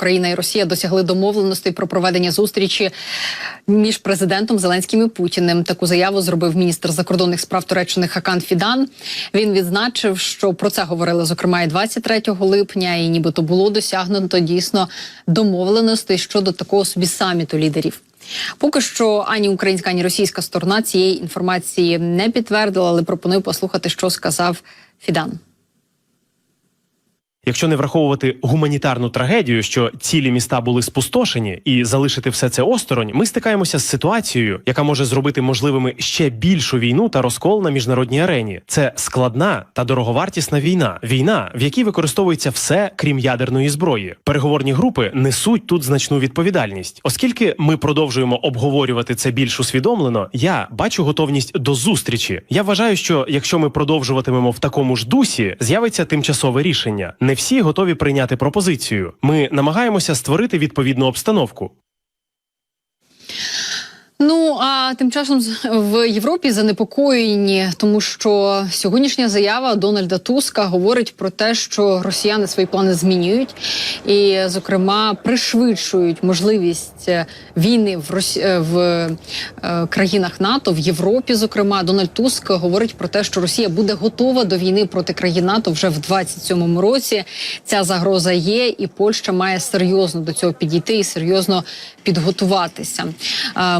Україна і Росія досягли домовленостей про проведення зустрічі між президентом Зеленським і Путіним. Таку заяву зробив міністр закордонних справ Туреччини Хакан Фідан. Він відзначив, що про це говорили зокрема і 23 липня, і нібито було досягнуто дійсно домовленостей щодо такого собі саміту лідерів. Поки що ані українська, ані російська сторона цієї інформації не підтвердила, але пропоную послухати, що сказав Фідан. Якщо не враховувати гуманітарну трагедію, що цілі міста були спустошені, і залишити все це осторонь, ми стикаємося з ситуацією, яка може зробити можливими ще більшу війну та розкол на міжнародній арені. Це складна та дороговартісна війна. Війна, в якій використовується все, крім ядерної зброї. Переговорні групи несуть тут значну відповідальність, оскільки ми продовжуємо обговорювати це більш усвідомлено. Я бачу готовність до зустрічі. Я вважаю, що якщо ми продовжуватимемо в такому ж дусі, з'явиться тимчасове рішення. Не всі готові прийняти пропозицію. Ми намагаємося створити відповідну обстановку. Ну а тим часом в Європі занепокоєні, тому що сьогоднішня заява Дональда Туска говорить про те, що росіяни свої плани змінюють, і, зокрема, пришвидшують можливість е, війни в Росі... е, в е, країнах НАТО в Європі. Зокрема, Дональд Туск говорить про те, що Росія буде готова до війни проти країн НАТО вже в 27-му році. Ця загроза є, і Польща має серйозно до цього підійти і серйозно підготуватися.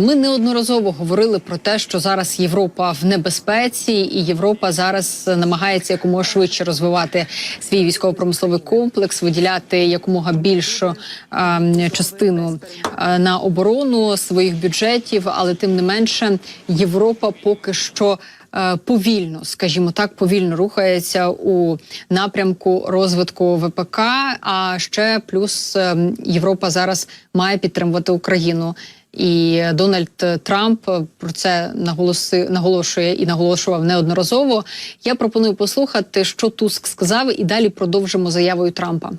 Ми неодноразово говорили про те, що зараз Європа в небезпеці, і Європа зараз намагається якомога швидше розвивати свій військово-промисловий комплекс, виділяти якомога більшу е, частину е, на оборону своїх бюджетів, але тим не менше Європа поки що. е, Повільно, скажімо так, повільно рухається у напрямку розвитку ВПК. А ще плюс е, Європа зараз має підтримувати Україну. І Дональд Трамп про це наголоси, наголошує і наголошував неодноразово. Я пропоную послухати, що Туск сказав, і далі продовжимо заявою Трампа.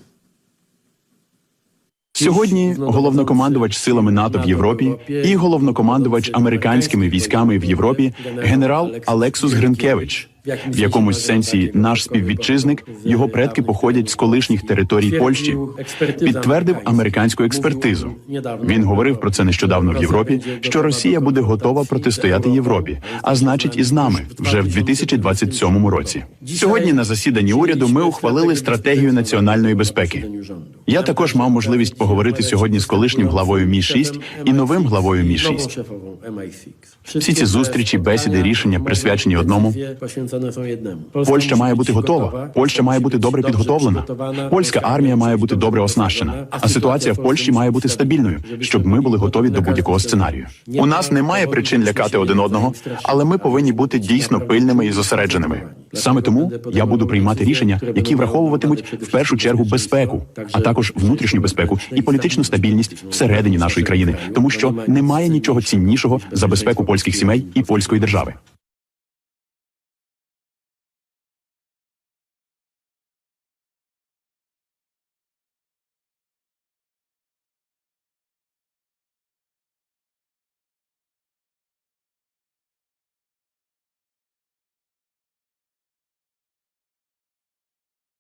Сьогодні головнокомандувач силами НАТО в Європі і головнокомандувач американськими військами в Європі генерал Алексус Гринкевич. В якомусь сенсі наш співвітчизник, його предки походять з колишніх територій Польщі. Підтвердив американську експертизу. Він говорив про це нещодавно в Європі, що Росія буде готова протистояти Європі, а значить, і з нами вже в 2027 році. Сьогодні на засіданні уряду ми ухвалили стратегію національної безпеки. Я також мав можливість поговорити сьогодні з колишнім главою Мі 6 і новим главою Мі 6 Всі ці зустрічі, бесіди, рішення присвячені одному. Польща має бути готова. Польща має бути добре підготовлена. Польська армія має бути добре оснащена. А ситуація в Польщі має бути стабільною, щоб ми були готові до будь-якого сценарію. У нас немає причин лякати один одного, але ми повинні бути дійсно пильними і зосередженими. Саме тому я буду приймати рішення, які враховуватимуть в першу чергу безпеку, а також внутрішню безпеку і політичну стабільність всередині нашої країни, тому що немає нічого ціннішого за безпеку польських сімей і польської держави.